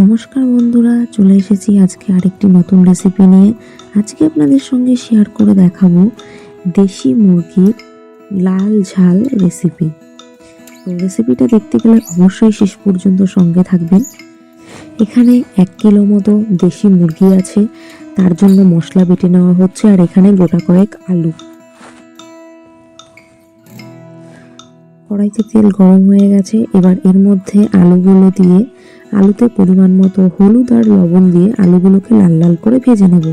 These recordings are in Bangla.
নমস্কার বন্ধুরা, চলে এসেছি আজকে আরেকটি নতুন রেসিপি নিয়ে। আজকে আপনাদের সঙ্গে শেয়ার করে দেখাবো দেশি মুরগির লাল ঝাল রেসিপি তো রেসিপিটা দেখতে গেলে অবশ্যই শেষ পর্যন্ত সঙ্গে থাকবেন। এখানে এক কিলো মতো দেশি মুরগি আছে, তার জন্য মশলা বেটে নেওয়া হচ্ছে, আর এখানে গোটা কয়েক আলু। কড়াইতে তেল গরম হয়ে গেছে, এবার এর মধ্যে আলুগুলো দিয়ে আলুতে পরিমাণ মতো হলুদ আর লবণ দিয়ে আলুগুলোকে লাল লাল করে ভেজে নেব।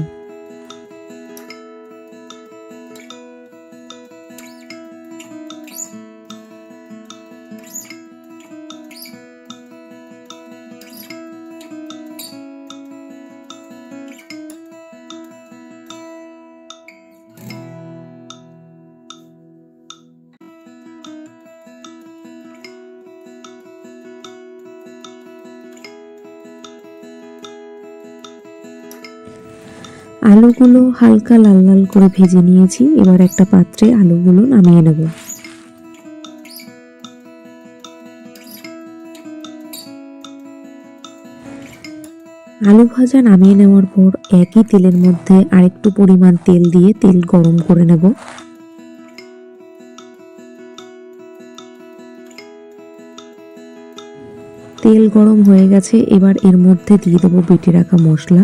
আলুগুলো হালকা লাল লাল করে ভেজে নিয়েছি। এবার একটা পাত্রে আলুগুলো নামিয়ে নেব। আলু ভাজা নামিয়ে নেওয়ার পর একই তেলের মধ্যে আরেকটু পরিমাণ তেল দিয়ে তেল গরম করে নেব। তেল গরম হয়ে গেছে, এবার এর মধ্যে দিয়ে দেবো বেটে রাখা মশলা।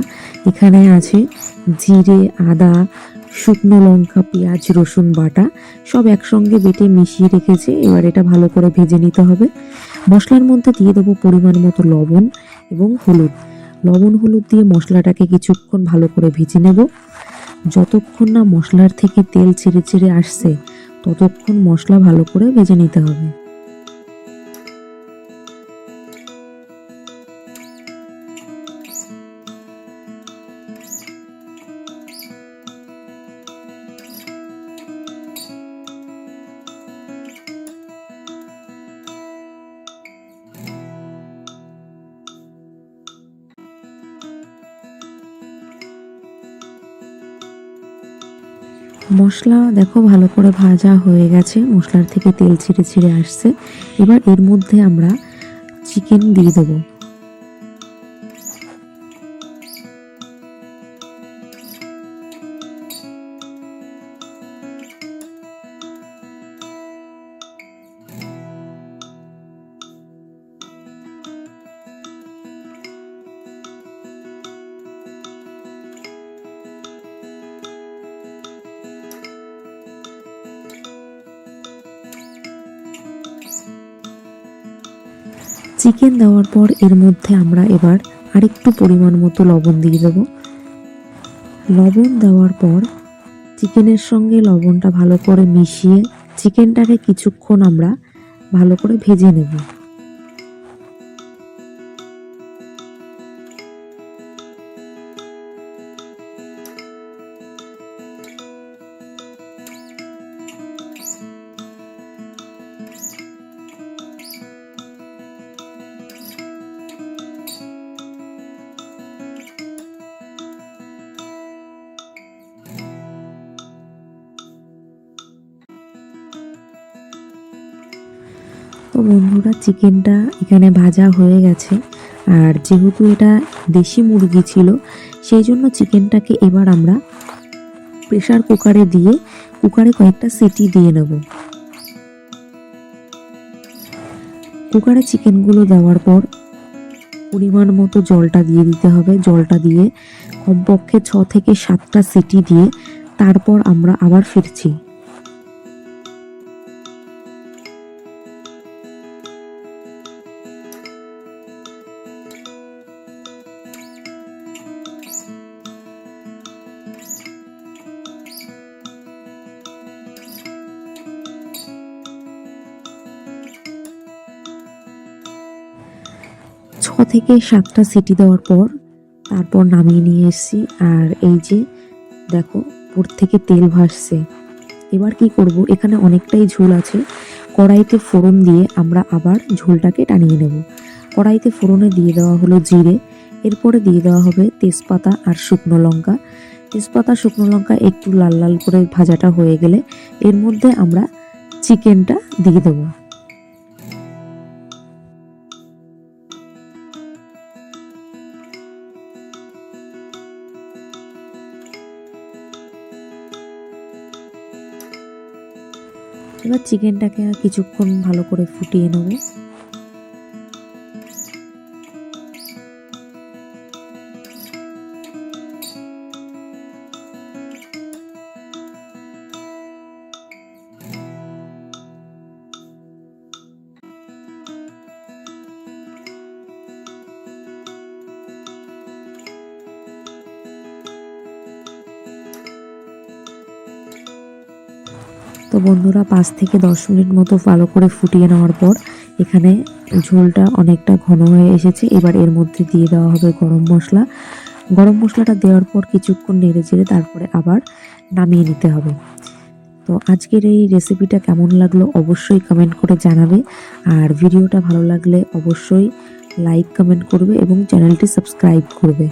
এখানে আছে জিরে, আদা, শুকনো লঙ্কা, পেঁয়াজ, রসুন বাটা, সব একসঙ্গে বেটে মিশিয়ে রেখেছে, এবার এটা ভালো করে ভেজে নিতে হবে। মশলার মধ্যে দিয়ে দেবো পরিমাণ মতো লবণ এবং হলুদ। লবণ হলুদ দিয়ে মশলাটাকে কিছুক্ষণ ভালো করে ভেজে নেব। যতক্ষণ না মশলার থেকে তেল ছেড়ে ছেড়ে আসছে, ততক্ষণ মশলা ভালো করে ভেজে নিতে হবে। মশলা দেখো ভালো করে ভাজা হয়ে গেছে। মশলার থেকে তেল ছিঁড়ে ছিঁড়ে আসছে। এবার এর মধ্যে আমরা চিকেন দিয়ে দেবো। চিকেন দেওয়ার পর এর মধ্যে আমরা এবার আরেকটু পরিমাণ মতো লবণ দিয়ে দেবো। লবণ দেওয়ার পর চিকেনের সঙ্গে লবণটা ভালো করে মিশিয়ে চিকেনটাকে কিছুক্ষণ আমরা ভালো করে ভেজে নেব। তো বন্ধুরা, চিকেনটা এখানে ভাজা হয়ে গেছে। আর যেহেতু এটা দেশি মুরগি ছিল, সেই জন্য চিকেনটাকে এবার আমরা প্রেসার কুকারে দিয়ে কুকারে কয়েকটা সিটি দিয়ে নেব। কুকারে চিকেনগুলো দেওয়ার পর পরিমাণ মতো জলটা দিয়ে দিতে হবে। জলটা দিয়ে কমপক্ষে ছ থেকে সাতটা সিটি দিয়ে তারপর আমরা আবার ফিরছি। ছ থেকে সাতটা সিটি দেওয়ার পর তারপর নামিয়ে নিয়ে এসেছি। আর এই যে, দেখো, উপর থেকে তেল ভাসছে। এবার কি করব? এখানে অনেকটাই ঝোল আছে। কড়াইতে ফোড়ন দিয়ে আমরা আবার ঝোলটাকে টানিয়ে নেব। কড়াইতে ফোড়নে দিয়ে দেওয়া হলো জিরে। এরপরে দিয়ে দেওয়া হবে তেজপাতা আর শুকনো লঙ্কা। তেজপাতা, শুকনো লঙ্কা একটু লাল লাল করে ভাজাটা হয়ে গেলে এর মধ্যে আমরা চিকেনটা দিয়ে দেবো। এবার চিকেনটাকে কিছুক্ষণ ভালো করে ফুটিয়ে নেব। তো বন্ধুরা পাঁচ থেকে দশ মিনিট মতো ভালো করে ফুটিয়ে নেওয়ার পর এখানে ঝোলটা অনেকটা ঘন হয়ে এসেছে। এবার এর মধ্যে দিয়ে দেওয়া হবে গরম মশলা। গরম মশলাটা দেওয়ার পর কিছুক্ষণ নেড়ে চেড়ে তারপরে আবার নামিয়ে নিতে হবে। তো আজকের এই রেসিপিটা কেমন লাগল অবশ্যই কমেন্ট করে জানাবে। আর ভিডিওটা ভালো লাগলে অবশ্যই লাইক কমেন্ট করবে এবং চ্যানেলটি সাবস্ক্রাইব করবে।